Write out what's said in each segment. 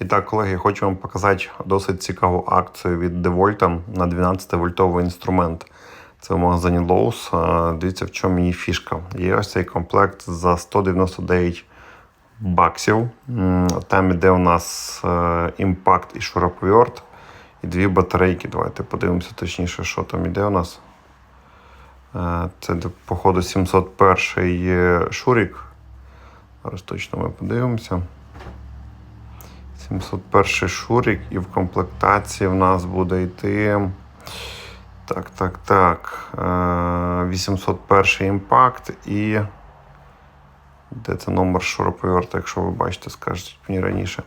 І так, колеги, хочу вам показати досить цікаву акцію від DeWalt на 12-вольтовий інструмент. Це в магазині Lowe's. Е, Дивіться, в чому її фішка. Є ось цей комплект за 199 баксів. Там іде у нас е, імпакт і шуруповерт, і дві батарейки. Давайте подивимося точніше, що там іде у нас. Е, Це, походу, 701 шурік. Зараз точно ми подивимося. 701 шурік, і в комплектації в нас буде йти. Так, так, так. е, 801 імпакт і. Де це номер шуруповерта, якщо ви бачите, скажіть мені раніше.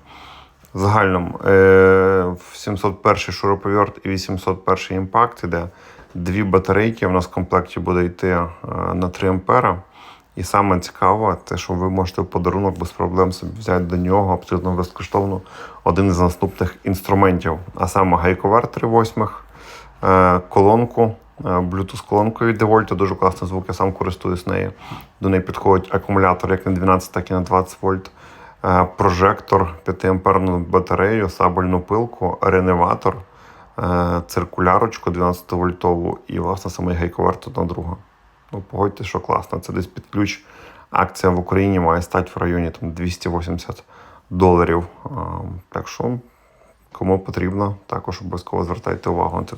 Загальному е, 701 шуруповерт і 801 імпакт іде. Дві батарейки. У нас в комплекті буде йти е, на 3 ампера. І саме цікаве, те, що ви можете в подарунок без проблем собі взяти до нього абсолютно безкоштовно один із наступних інструментів, а саме гайковер 3.8, е, колонку, е, Bluetooth-колонку від DeWalt, дуже класний звук, я сам користуюсь нею. До неї підходить акумулятор як на 12, так і на 20 вольт, е, прожектор, 5-амперну батарею, сабельну пилку, реневатор, циркулярочку 12-вольтову і, власне, самий гайковер тут на друга. Ну, погодьте, що класно. Це десь під ключ. Акція в Україні має стати в районі там, 280 доларів. А, Так що, кому потрібно, також обов'язково звертайте увагу на це.